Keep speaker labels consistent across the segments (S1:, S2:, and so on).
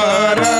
S1: আমার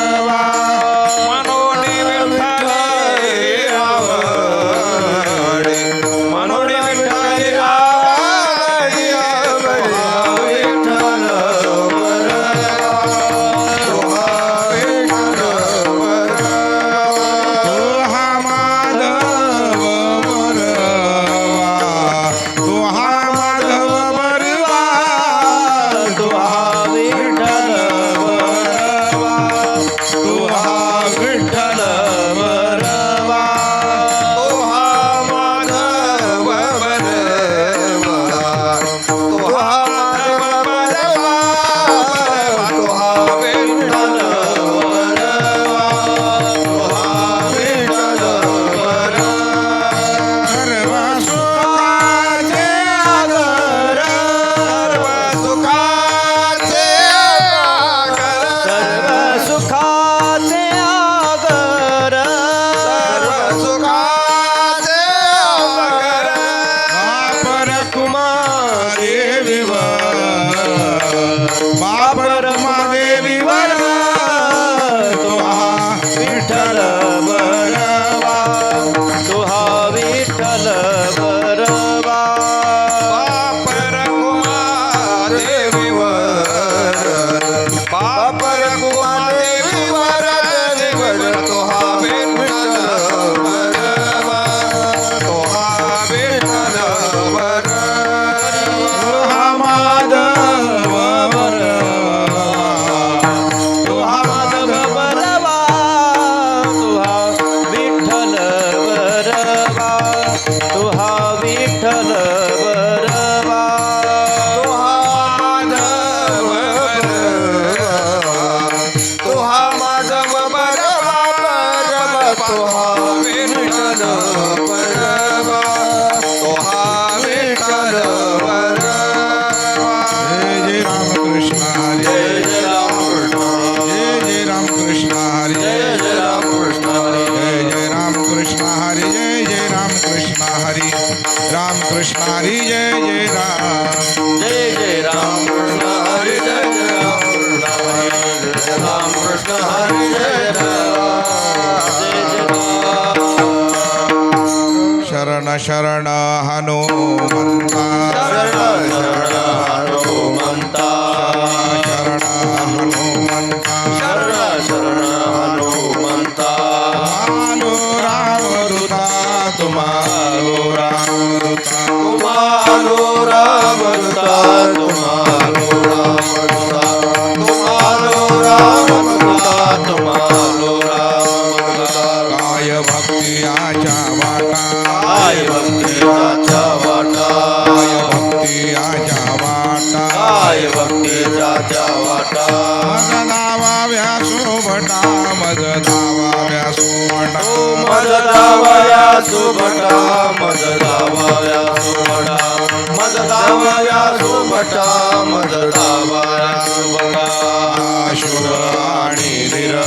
S1: one.
S2: शरण शरण
S1: शूराणि निरा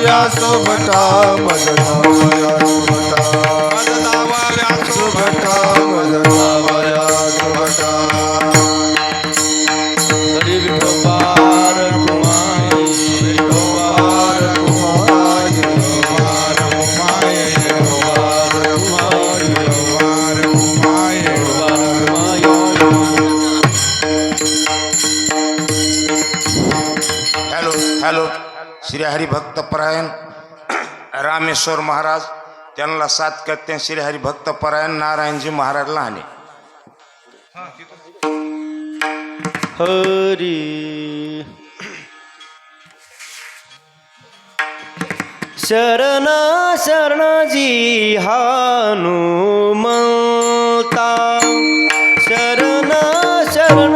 S1: છાયા
S3: શોભતા મન છાયા श्रीहरी भक्तपरायण रामेश्वर महाराज त्यांना सात कत्त्या श्रीहरी भक्तपरायण नारायणजी महाराज लहाने.
S4: हरी शरण शरणजी हनुमता शरण
S1: शरण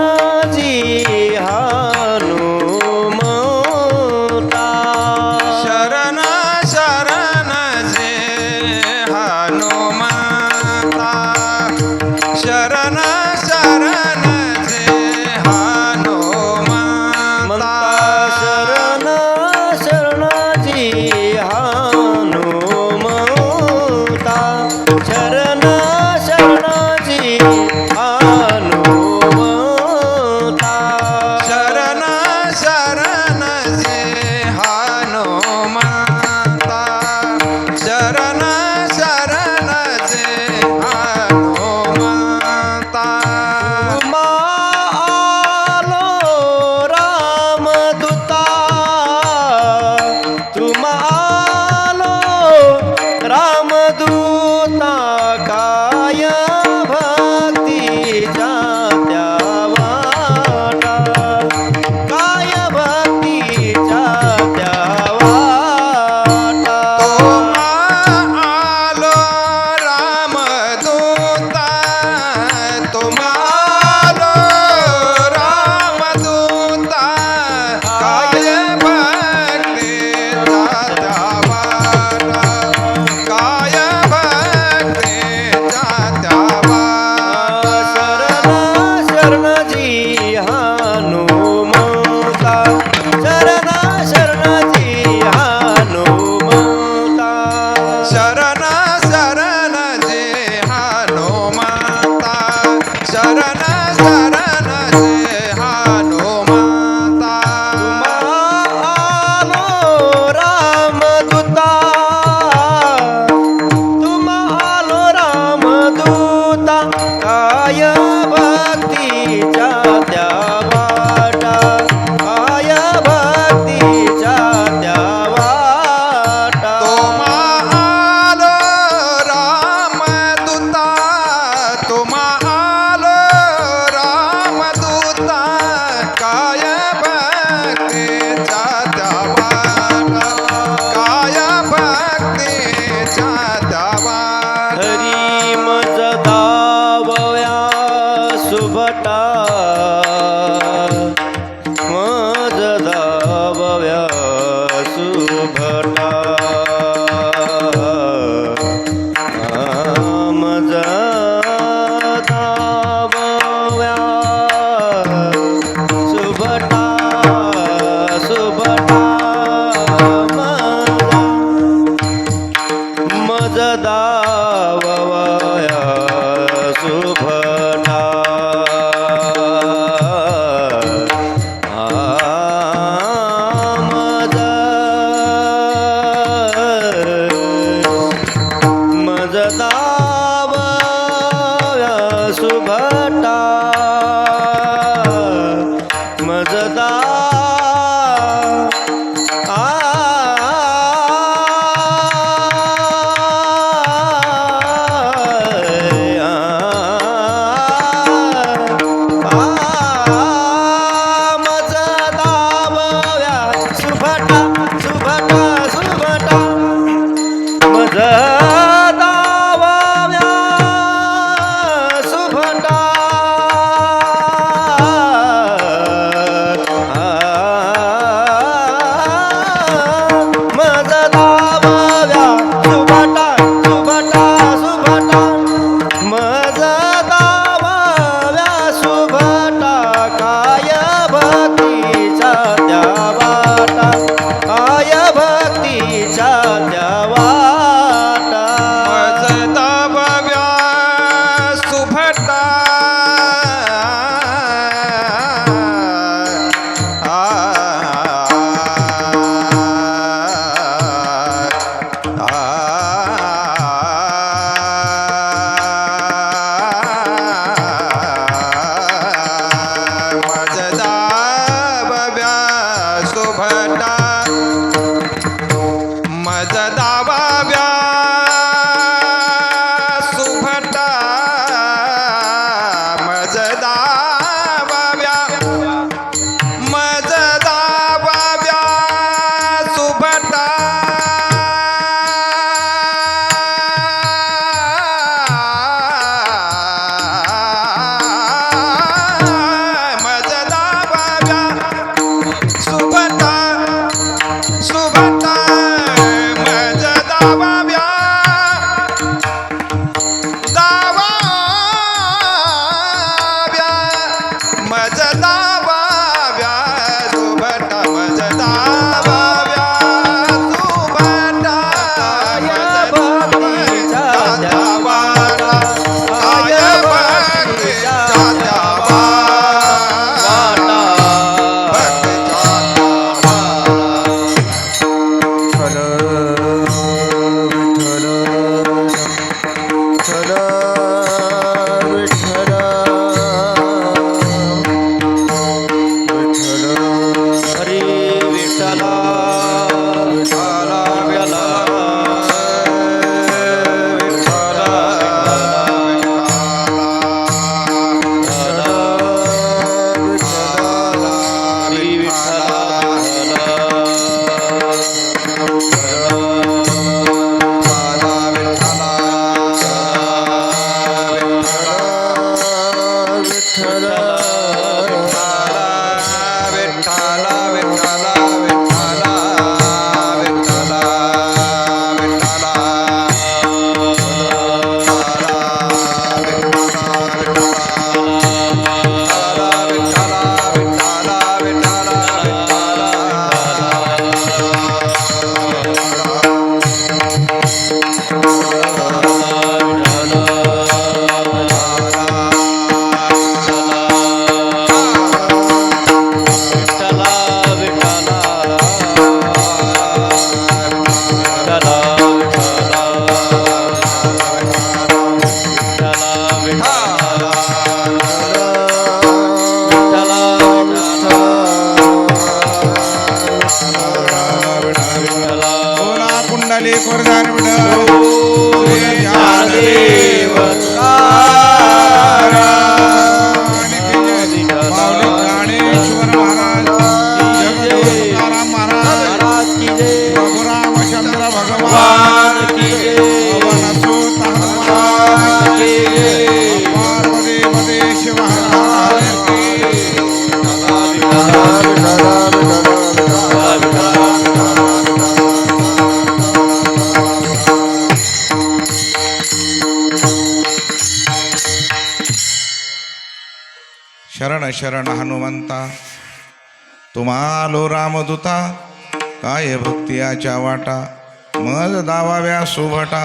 S1: शरण हनुमंता तुम्हालो रामदूता काय भक्तियाच्या वाटा मज दावाव्या सुभटा